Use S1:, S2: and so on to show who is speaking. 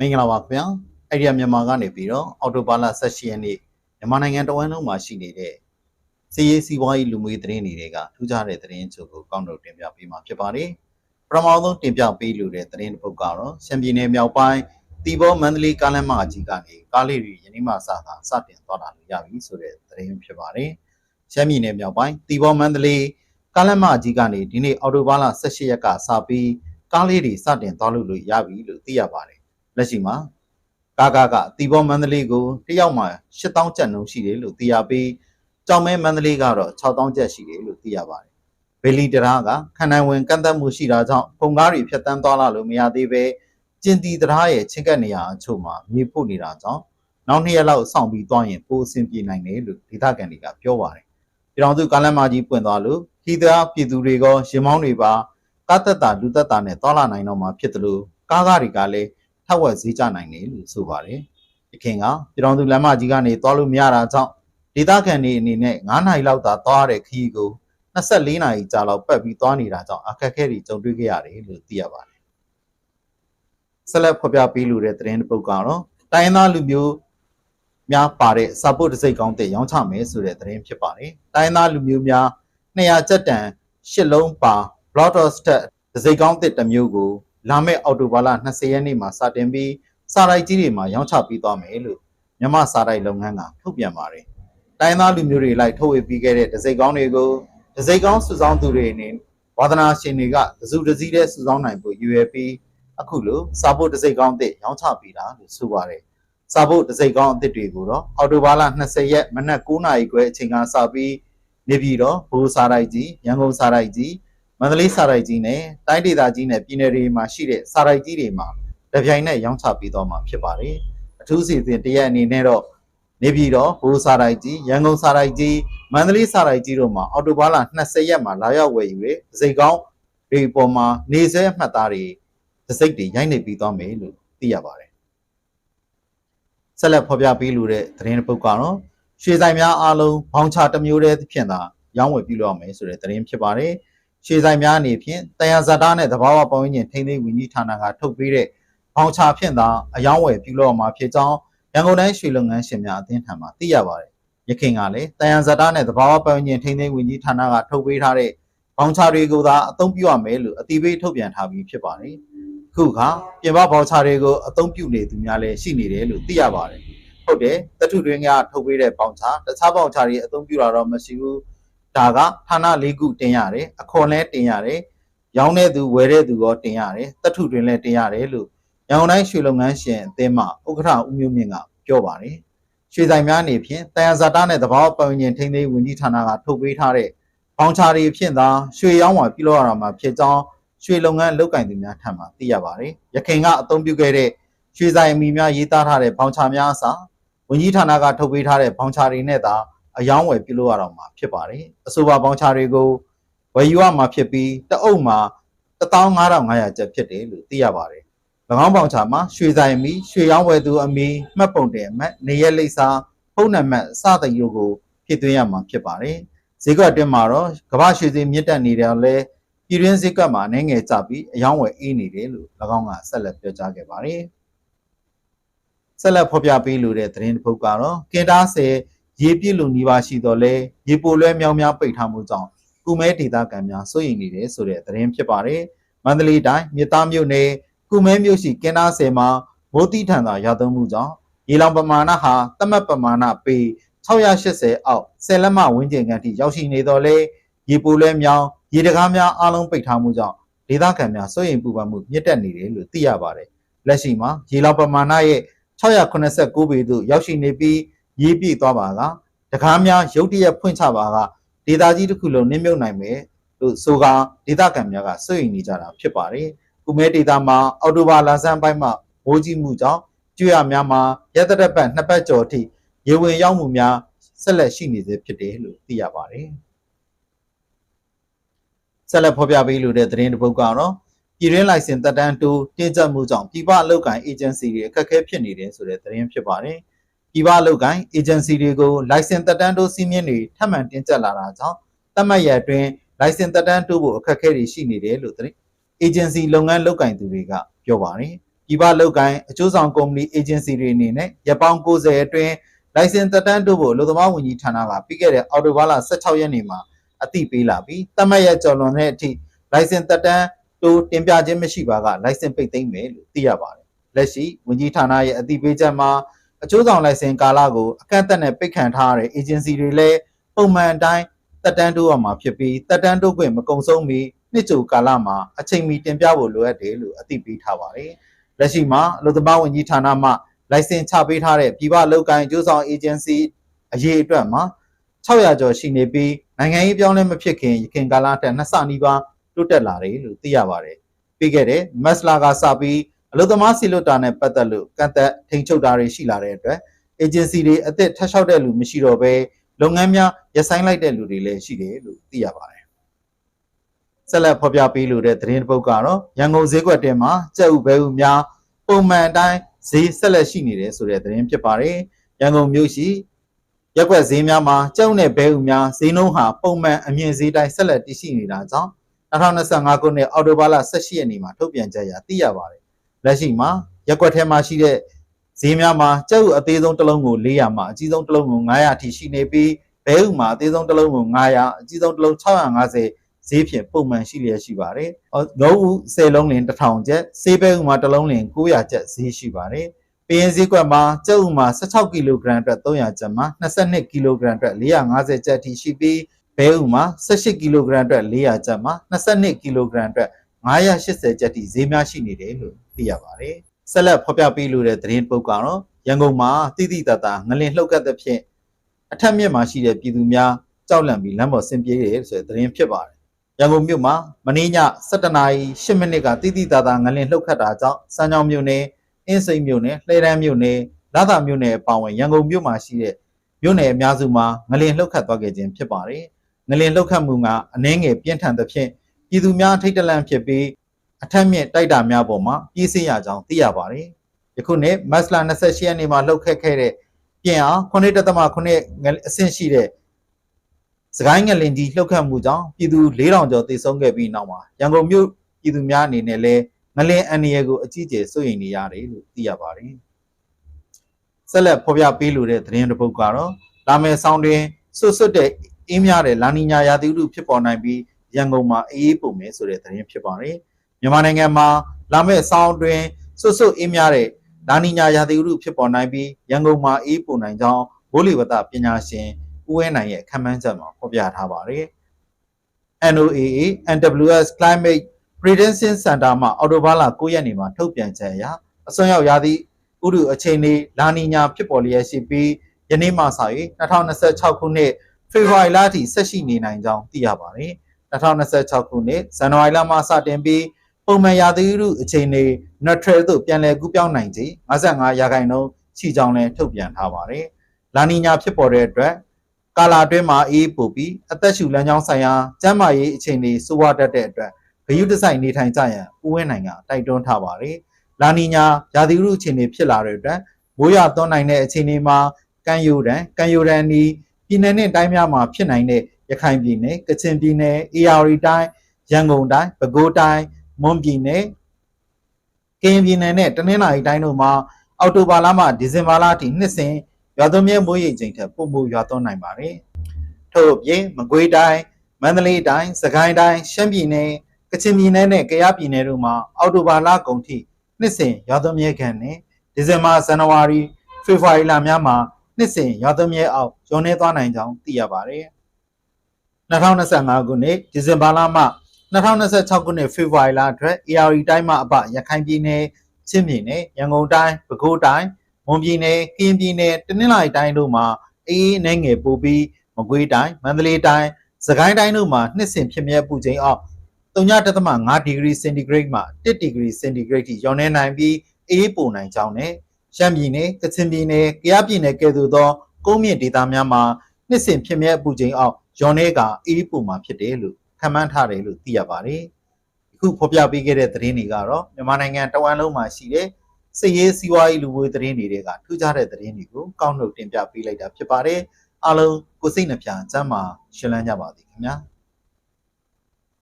S1: မင်္ဂလာပါခင်ဗျာအဲ့ဒီကမြန်မာကနေပြီးတော့အော်တိုဘာလ18ရက်နေ့မြန်မာနိုင်ငံတဝန်းလုံးမှာရှိနေတဲ့စီရေးစီးပွားရေးလူမှုရေးသတင်းတွေကထူးခြားတဲ့သတင်းချုပ်ကိုကောက်နှုတ်တင်ပြပေးမှာဖြစ်ပါတယ်ပထမဆုံးတင်ပြပေးလို့တဲ့သတင်းတစ်ပုဒ်ကတော့ရှမ်းပြည်နယ်မြောက်ပိုင်းတီဘောမန္တလေးကားလမ်းမကြီးကနေကားလေးတွေယနေ့မှစတာစတင်သွားတာလို့ရပြီဆိုတဲ့သတင်းဖြစ်ပါတယ်ရှမ်းပြည်နယ်မြောက်ပိုင်းတီဘောမန္တလေးကားလမ်းမကြီးကနေဒီနေ့အော်တိုဘာလ18ရက်ကစပြီးကားလေးတွေစတင်သွားလို့လို့ရပြီလို့သိရပါတယ် လက်ရှိမှာကားကားကတီဘောမန္တလေးကိုတစ်ယောက်မှ8000ကျပ်နှုန်းရှိတယ်လို့သိရပြီးကြောင်မဲမန္တလေးကတော့6000ကျပ်ရှိတယ်လို့သိရပါတယ်ဘယ်လီတရာကခန္ဓာဝင်ကန့်သက်မှုရှိတာကြောင့်ပုံကားတွေဖြတ်တန်းသွားလာလို့မရသေးပဲကျင်တီတရာရဲ့ချင်းကပ်နေရာအချို့မှာမြေဖို့နေတာကြောင့်နောက်နှစ်ရက်လောက်စောင့်ပြီးသွားရင်ပိုအဆင်ပြေနိုင်တယ်လို့ဒေသခံတွေကပြောပါတယ်ပြည်တော်စုကားလမ်းမကြီးပွင့်သွားလို့ခီးသားပြည်သူတွေကရင်မောင်းတွေပါကားသက်တာလူသက်တာနဲ့သွားလာနိုင်တော့မှာဖြစ်တယ်လို့ကားကားတွေကလည်း ထက်ဝက်ဈေးကျနိုင်တယ်လို့ဆိုပါတယ်။ဒီခင်ကပြည်တော်စုလမ်းမကြီးကနေသွားလို့မရတာကြောင့်ဒေသခံတွေအနေနဲ့9နိုင်လောက်သာသွားရတဲ့ခီးကို24နာရီကြာလောက်ပတ်ပြီးသွားနေတာကြောင့်အခက်အခဲတွေကြုံတွေ့ခဲ့ရတယ်လို့သိရပါတယ်။ဆက်လက်ဖော်ပြပေးလိုတဲ့သတင်းတစ်ပုဒ်ကတော့တိုင်းရင်းသားလူမျိုးများပါတဲ့စာပုတ်တစ်စိတ်ကောင်းတဲ့ရောင်းချမယ်ဆိုတဲ့သတင်းဖြစ်ပါတယ်။တိုင်းရင်းသားလူမျိုးများ200ကျပ်တန်ရှစ်လုံးပါ block of stat တစ်စိတ်ကောင်းတဲ့တစ်မျိုးကို လာမယ့်အောက်တိုဘာလ20ရက်နေ့မှာစတင်ပြီးစာရိုက်ကြီးတွေမှာရောင်းချပေးသွားမယ်လို့မြန်မာစာရိုက်လုပ်ငန်းကထုတ်ပြန်ပါတယ်။တိုင်းသားလူမျိုးတွေလိုက်ထုတ်ဝေပြီးခဲ့တဲ့ဒစိတ်ကောင်းတွေကိုဒစိတ်ကောင်းစုဆောင်းသူတွေအနေဝါသနာရှင်တွေကဒစုဒစည်းတဲ့စုဆောင်းနိုင်ဖို့ရွယ်ပြီးအခုလိုစာဖို့ဒစိတ်ကောင်းအသစ်ရောင်းချပေးတာလို့ဆိုပါတယ်။စာဖို့ဒစိတ်ကောင်းအသစ်တွေကိုတော့အော်တိုဘာလ20ရက်မနက်9:00နာရီခွဲအချိန်ကစပြီးနေပြည်တော်ဘူစာရိုက်ကြီးရန်ကုန်စာရိုက်ကြီး မန္တလေးစာရိုက်ကြီးနဲ့တိုင်းဒေသကြီးနဲ့ပြည်နယ်တွေမှာရှိတဲ့စာရိုက်ကြီးတွေမှာတပြိုင်နက်ရောင်းချပေးသွားမှာဖြစ်ပါတယ်။အထူးစီစဉ်တရက်အနေနဲ့တော့နေပြည်တော်ဘူစာရိုက်ကြီးရန်ကုန်စာရိုက်ကြီးမန္တလေးစာရိုက်ကြီးတို့မှာအော်တိုဘာလ20ရက်မှာလာရောက်ဝယ်ယူတဲ့စိတ်ကောင်းတွေပေါ်မှာနေဆဲမှတ်သားတွေသစိတ်တွေရိုက်နေပြီးသွားမယ်လို့သိရပါတယ်။ဆက်လက်ဖော်ပြပေးလိုတဲ့သတင်းတစ်ပုဒ်ကတော့ရွှေဆိုင်များအားလုံးဘောင်ချတစ်မျိုးတည်းဖြင့်သာရောင်းဝယ်ပြုလုပ်ရမယ်ဆိုတဲ့သတင်းဖြစ်ပါတယ်။ ရွှေဆိုင်များအနေဖြင့်တယံဇာတာနဲ့သဘာဝပတ်ဝန်းကျင်ထိန်းသိမ်းဝင်ကြီးဌာနကထုတ်ပေးတဲ့ဘောင်ချဖြင့်သာအယောင်းဝယ်ပြုလုပ်ရမှာဖြစ်ကြောင်းရန်ကုန်တိုင်းရွှေလုပ်ငန်းရှင်များအသင်းထံမှသိရပါတယ်။ရခိုင်ကလည်းတယံဇာတာနဲ့သဘာဝပတ်ဝန်းကျင်ထိန်းသိမ်းဝင်ကြီးဌာနကထုတ်ပေးထားတဲ့ဘောင်ချတွေကိုသာအသုံးပြုရမယ်လို့အတိပေးထုတ်ပြန်ထားပြီးဖြစ်ပါတယ်။ခုခါပြင်ပဘောင်ချတွေကိုအသုံးပြုနေသူများလည်းရှိနေတယ်လို့သိရပါတယ်။ဟုတ်တယ်တထုတွင်းကထုတ်ပေးတဲ့ဘောင်ချတခြားဘောင်ချတွေအသုံးပြုတာတော့မရှိဘူး။ ဒါကဌာန၄ခုတင်ရတယ်အခွန်လည်းတင်ရတယ်ရောင်းတဲ့သူဝယ်တဲ့သူရောတင်ရတယ်တထုတွင်လည်းတင်ရတယ်လို့ရန်ကုန်တိုင်းရွှေလုပ်ငန်းရှင်အသင်းမှဥက္ကဋ္ဌဦးမျိုးမြင့်ကပြောပါတယ်ရွှေဆိုင်များအနေဖြင့်တယံဇာတာနဲ့တဘာဝပတ်ဝန်းကျင်ထိန်းသိမ်းဝင်ကြီးဌာနကထုတ်ပေးထားတဲ့ဘောင်ချာတွေဖြင့်သာရွှေရောင်းဝယ်ပြုလုပ်ရတာမှာဖြစ်ကြောင်းရွှေလုပ်ငန်းလုပ်ကင်သူများထံမှသိရပါတယ်ရခိုင်ကအသုံးပြုခဲ့တဲ့ရွှေဆိုင်အမိများရေးသားထားတဲ့ဘောင်ချာများအစားဝင်ကြီးဌာနကထုတ်ပေးထားတဲ့ဘောင်ချာတွေနဲ့သာ အယောင်းဝယ်ပြုလုပ်ရတော့မှာဖြစ်ပါတယ်အဆိုပါဘောင်ချာတွေကိုဝယ်ယူရမှာဖြစ်ပြီးတအုပ်မှာ15500ကျပ်ဖြစ်တယ်လို့သိရပါတယ်။၎င်းပေါင်ချာမှာရွှေဆိုင်မီရွှေရောင်းဝယ်သူအမီမှတ်ပုံတင်အမှတ်နေရက်လိပ်စာဖုန်းနံပါတ်စသဖြင့်ကိုဖြည့်သွင်းရမှာဖြစ်ပါတယ်။ဈေးကွက်အတွင်းမှာတော့ကမ္ဘာရွှေစည်းမြင့်တက်နေတယ်လဲပြည်တွင်းဈေးကွက်မှာအနေငယ်ကျပြီးအယောင်းဝယ်အေးနေတယ်လို့၎င်းကဆက်လက်ပြောကြားခဲ့ပါတယ်။ဆက်လက်ဖော်ပြပေးလိုတဲ့သတင်းတစ်ပုဒ်ကတော့ကင်တားဆယ် ရေပြည့်လူနီးပါးရှိတော့လဲရေပိုလွဲမြောင်းများပိတ်ထားမှုကြောင့်ကုမဲဒေသခံများစိုးရိမ်နေတယ်ဆိုတဲ့သတင်းဖြစ်ပါတယ်။မန္တလေးတိုင်းမြစ်သားမြို့နယ်ကုမဲမြို့ရှိကင်းနာဆယ်မှာမိုးတိထန်သာရာသွန်းမှုကြောင့်ရေလောင်ပမာဏဟာတတ်မှတ်ပမာဏပေ680အောက်ဆယ်လက်မဝန်းကျင်ကန်ထိရောက်ရှိနေတော့လေရေပိုလဲမြောင်းရေတကားများအားလုံးပိတ်ထားမှုကြောင့်ဒေသခံများစိုးရိမ်ပူပန်မှုမြင့်တက်နေတယ်လို့သိရပါတယ်။လက်ရှိမှာရေလောင်ပမာဏရဲ့689ပေသို့ရောက်ရှိနေပြီး ရေပြည့်သွားပါကတကားများရုတ်တရက်ဖွင့်ချပါကဒေတာကြီးတစ်ခုလုံးနင်းမြုပ်နိုင်မယ်လို့ဆိုကာဒေတာကံများကစွန့်ရင်နေကြတာဖြစ်ပါတယ်။ကုမဲဒေတာမှာအော်တိုဘာလဆန်းပိုင်းမှာမိုးကြီးမှုကြောင့်ကျွရများမှာရက်သက်သက်ပတ်နှစ်ပတ်ကျော်အထိရေဝင်ရောက်မှုများဆက်လက်ရှိနေသေးဖြစ်တယ်လို့သိရပါတယ်။ဆက်လက်ဖော်ပြပေးလိုတဲ့သတင်းတစ်ပုဒ်ကတော့ပြည်တွင်းလိုင်စင်တက်တန်းတူတင်ကြပ်မှုကြောင့်ပြည်ပအလုပ်ကိုင် agency တွေအခက်အခဲဖြစ်နေတယ်ဆိုတဲ့သတင်းဖြစ်ပါတယ်။ ပြည်ပအလုပ်ကိုင် agency တွေကို license တက်တန်းတိုးစီးမြင့်တွေထပ်မံတင်ကျပ်လာတာကြောင့်တတ်မှတ်ရအတွင်း license တက်တန်းတိုးဖို့အခက်အခဲတွေရှိနေတယ်လို့သတင်း agency လုပ်ငန်းလုပ်ကိုင်သူတွေကပြောပါတယ်ပြည်ပလောက်ကိုင်းအကျိုးဆောင်ကုမ္ပဏီ agency တွေအနေနဲ့ရပ်ပေါင်း90အတွင်း license သက်တမ်းတိုးဖို့အလို့သမားဝန်ကြီးဌာနကပြီးခဲ့တဲ့အောက်တိုဘာလ16ရက်နေ့မှာအသိပေးလာပြီးတတ်မှတ်ရက်ကျော်လွန်တဲ့အထိ license သက်တမ်းတိုးတင်ပြခြင်းမရှိပါက license ပိတ်သိမ်းမယ်လို့သိရပါတယ်။လက်ရှိဝန်ကြီးဌာနရဲ့အသိပေးချက်မှာ အကျိုးဆောင် license ကာလကိုအကန့်အသတ်နဲ့ပိတ်ခံထားရတဲ့ agency တွေလည်းပုံမှန်အတိုင်းတက်တန်းတိုးရမှာဖြစ်ပြီးတက်တန်းတိုးခွင့်မကုံဆုံးမီနှစ်ကြိုကာလမှာအချိန်မီတင်ပြဖို့လိုအပ်တယ်လို့အသိပေးထားပါတယ်။လက်ရှိမှာအလို့သမားဝန်ကြီးဌာနမှ license ချပေးထားတဲ့ပြည်ပလောက်ကိုင်းအကျိုးဆောင် agency အရေးအတွက်မှာ600ကျော်ရှိနေပြီးနိုင်ငံရေးပြောင်းလဲမဖြစ်ခင်ရခင်ကာလထက်နှစ်ဆနီးပါးတိုးတက်လာတယ်လို့သိရပါတယ်။ပြီးခဲ့တဲ့မက်စလာကစပြီး အလို့သမားစီလွတ်တာနဲ့ပတ်သက်လို့ကန့်သက်ထိန်ချုပ်တာတွေရှိလာတဲ့အတွက် agency တွေအသက်ထပ်လျှောက်တဲ့လူမရှိတော့ဘဲလုပ်ငန်းများရပ်ဆိုင်းလိုက်တဲ့လူတွေလည်းရှိတယ်လို့သိရပါတယ်။ဆက်လက်ဖော်ပြပေးလိုတဲ့သတင်းတစ်ပုဒ်ကတော့ရန်ကုန်ဈေးကွက်တင်မှာကြက်ဥဘဲဥများပုံမှန်အတိုင်းဈေးဆက်လက်ရှိနေတယ်ဆိုတဲ့သတင်းဖြစ်ပါတယ်။ရန်ကုန်မြို့ရှိရက်ကွက်ဈေးများမှာကြက်ဥနဲ့ဘဲဥများဈေးနှုန်းဟာပုံမှန်အမြင့်ဈေးတိုင်းဆက်လက်တည်ရှိနေတာကြောင့်2025ခုနှစ်အောက်တိုဘာလ18ရက်နေ့မှာထုတ်ပြန်ကြရသိရပါတယ်။ လက်ရှိမှာရက်ကွက်ထဲမှာရှိတဲ့ဈေးများမှာကြက်ဥအသေးဆုံးတစ်လုံးကို400မှာအကြီးဆုံးတစ်လုံးကို900အထိရှိနေပြီးဘဲဥမှာအသေးဆုံးတစ်လုံးကို900အကြီးဆုံးတစ်လုံး650ဈေးဖြင့်ပုံမှန်ရှိလျက်ရှိပါတယ်။ငုံဥ10လုံးလင်1000ကျပ်ဆေးဘဲဥမှာတစ်လုံးလင်900ကျပ်ဈေးရှိပါတယ်။ပရင်ဈေးကွက်မှာကြက်ဥမှာ16ကီလိုဂရမ်အတွက်300ကျပ်မှာ22ကီလိုဂရမ်အတွက်450ကျပ်အထိရှိပြီးဘဲဥမှာ18ကီလိုဂရမ်အတွက်400ကျပ်မှာ22ကီလိုဂရမ်အတွက် 980ကျပ်ထိဈေးများရှိနေတယ်လို့သိရပါတယ်။ဆက်လက်ဖော်ပြပေးလိုတဲ့သတင်းပုတ်ကတော့ရန်ကုန်မှာတိတိတတ်တာငလင်လှုပ်ခတ်တဲ့ဖြင့်အထက်မြစ်မှာရှိတဲ့ပြည်သူများကြောက်လန့်ပြီးလမ်းပေါ်ဆင်းပြေးတယ်ဆိုတဲ့သတင်းဖြစ်ပါတယ်။ရန်ကုန်မြို့မှာမနေ့ည7:00နာရီ10မိနစ်ကတိတိတတ်တာငလင်လှုပ်ခတ်တာကြောင့်စမ်းချောင်းမြို့နယ်အင်းစိန်မြို့နယ်လှည်းတန်းမြို့နယ်လာသာမြို့နယ်အပါအဝင်ရန်ကုန်မြို့မှာရှိတဲ့မြို့နယ်အများစုမှာငလင်လှုပ်ခတ်သွားခဲ့ခြင်းဖြစ်ပါတယ်။ငလင်လှုပ်ခတ်မှုကအနှဲငယ်ပြင်းထန်သဖြင့် ပြည်သူများထိတ်တလန့်ဖြစ်ပြီးအထက်မြင့်တိုက်တာများပေါ်မှာပြေးဆင်းရကြောင်းသိရပါတယ်။ယခုနှစ်မတ်လ28ရက်နေ့မှာလှုပ်ခတ်ခဲ့တဲ့ပြင်အား9.9အဆင့်ရှိတဲ့စကိုင်းငလင်ကြီးလှုပ်ခတ်မှုကြောင့်ပြည်သူ4000ကျော်သေဆုံးခဲ့ပြီးနောက်မှာရန်ကုန်မြို့ပြည်သူများအနေနဲ့လည်းငလင်အန္တရာယ်ကိုအကြီးအကျယ်စိုးရိမ်နေရတယ်လို့သိရပါတယ်။ဆက်လက်ဖော်ပြပေးလိုတဲ့သတင်းတစ်ပုဒ်ကတော့လာမယ့်ဆောင်းတွင်ဆွတ်ဆွတ်တဲ့အင်းများတဲ့လာနီညာရာသီဥတုဖြစ်ပေါ်နိုင်ပြီး ရန်ကုန်မှာအေးအေးပုံမယ်ဆိုတဲ့သတင်းဖြစ်ပါတယ်။မြန်မာနိုင်ငံမှာလာမယ့်ဆောင်းတွင်ဆွတ်ဆွတ်အင်းများတဲ့လာနီညာရာသီဥတုဖြစ်ပေါ်နိုင်ပြီးရန်ကုန်မှာအေးပုံနိုင်ကြောင်းဘိုးလီဝတပညာရှင်ဦးဝဲနိုင်ရဲ့ခန့်မှန်းချက်မှာဖော်ပြထားပါတယ်။ NOAA NWS Climate Prediction Center မှအော်တိုဘာလ9ရက်နေ့မှာထုတ်ပြန်ချက်အရအစွမ်းရောက်ရာသီဥတုအခြေအနေလာနီညာဖြစ်ပေါ်လျက်ရှိပြီးယနေ့မှစ၍2026ခုနှစ်ဖေဖော်ဝါရီလအထိဆက်ရှိနေနိုင်ကြောင်းသိရပါတယ်။ 2026ခုနှစ်ဇန်နဝါရီလမှစတင်ပြီးပုံမှန်ရာသီဥတုအခြေအနေ neutral သို့ပြန်လည်ကူးပြောင်းနိုင်ခြင်း55ရာခိုင်နှုန်းရှိကြောင်းလည်းထုတ်ပြန်ထားပါတယ်။လာနီညာဖြစ်ပေါ်တဲ့အတွက်ကာလာအတွင်းမှာအေးပိုပြီးအသက်ရှူလမ်းကြောင်းဆိုင်ရာကျန်းမာရေးအခြေအနေဆိုးဝါးတတ်တဲ့အတွက်ဂယုတစိုက်နေထိုင်ကြရန်ဦးဝင်းနိုင်ကတိုက်တွန်းထားပါတယ်။လာနီညာရာသီဥတုအခြေအနေဖြစ်လာတဲ့အတွက်မိုးရွာသွန်းနိုင်တဲ့အခြေအနေမှာကံယိုတံကံယိုတံနီပြည်နယ်နဲ့တိုင်းများမှာဖြစ်နိုင်တဲ့ ရခိုင်ပြည်နယ်ကချင်ပြည်နယ်အေရဝတီတိုင်းရန်ကုန်တိုင်းပဲခူးတိုင်းမွန်ပြည်နယ်ကရင်ပြည်နယ်နဲ့တနင်္လာရီတိုင်းတို့မှာအောက်တိုဘာလမှဒီဇင်ဘာလအထိနှစ်စဉ်ရွာသွန်းမြဲမိုးရိပ်ချိန်ထက်ပိုမိုရွာသွန်းနိုင်ပါတယ်။ထို့အပြင်မကွေးတိုင်းမန္တလေးတိုင်းစကိုင်းတိုင်းရှမ်းပြည်နယ်ကချင်ပြည်နယ်နဲ့ကယားပြည်နယ်တို့မှာအောက်တိုဘာလကုန်ထိနှစ်စဉ်ရွာသွန်းမြဲခံနဲ့ဒီဇင်ဘာဇန်နဝါရီဖေဖော်ဝါရီလများမှာနှစ်စဉ်ရွာသွန်းမြဲအောက်ညွန်နေသွားနိုင်ကြောင်းသိရပါတယ်။ 2025ခုနှစ်ဒီဇင်ဘာလမှ2026ခုနှစ်ဖေဖော်ဝါရီလအတွက် AR တိုင်းမှအပရခိုင်ပြည်နယ်ချင်းပြည်နယ်ရန်ကုန်တိုင်းပဲခူးတိုင်းမွန်ပြည်နယ်ကရင်ပြည်နယ်တနင်္လာရီတိုင်းတို့မှာအေးအနေငယ်ပိုပြီးမကွေးတိုင်းမန္တလေးတိုင်းစကိုင်းတိုင်းတို့မှာနှစ်စဉ်ဖြစ်မြဲပူချိန်အောက်3.5ဒီဂရီစင်တီဂရိတ်မှ1ဒီဂရီစင်တီဂရိတ်ထိရောင်းနေနိုင်ပြီးအေးပိုနိုင်ကြောင်းနဲ့ရှမ်းပြည်နယ်ကချင်ပြည်နယ်ကယားပြည်နယ်ကဲ့သို့သောကုန်းမြင့်ဒေသများမှာ နှစ်စဉ်ဖြစ်မြဲအပူချိန်အောက်ရောင်းနေကအေးပိုမှာဖြစ်တယ်လို့ခန့်မှန်းထားတယ်လို့သိရပါတယ်။အခုဖော်ပြပေးခဲ့တဲ့သတင်းတွေကတော့မြန်မာနိုင်ငံတဝမ်းလုံးမှာရှိတဲ့စစ်ရေးစီးပွားရေးလူမှုသတင်းတွေကထူးခြားတဲ့သတင်းတွေကိုကောက်နှုတ်တင်ပြပေးလိုက်တာဖြစ်ပါတယ်။အားလုံးကိုစိတ်နှပြစမ်းမှာရှင်းလန်းကြပါသည်ခင်ဗျာ။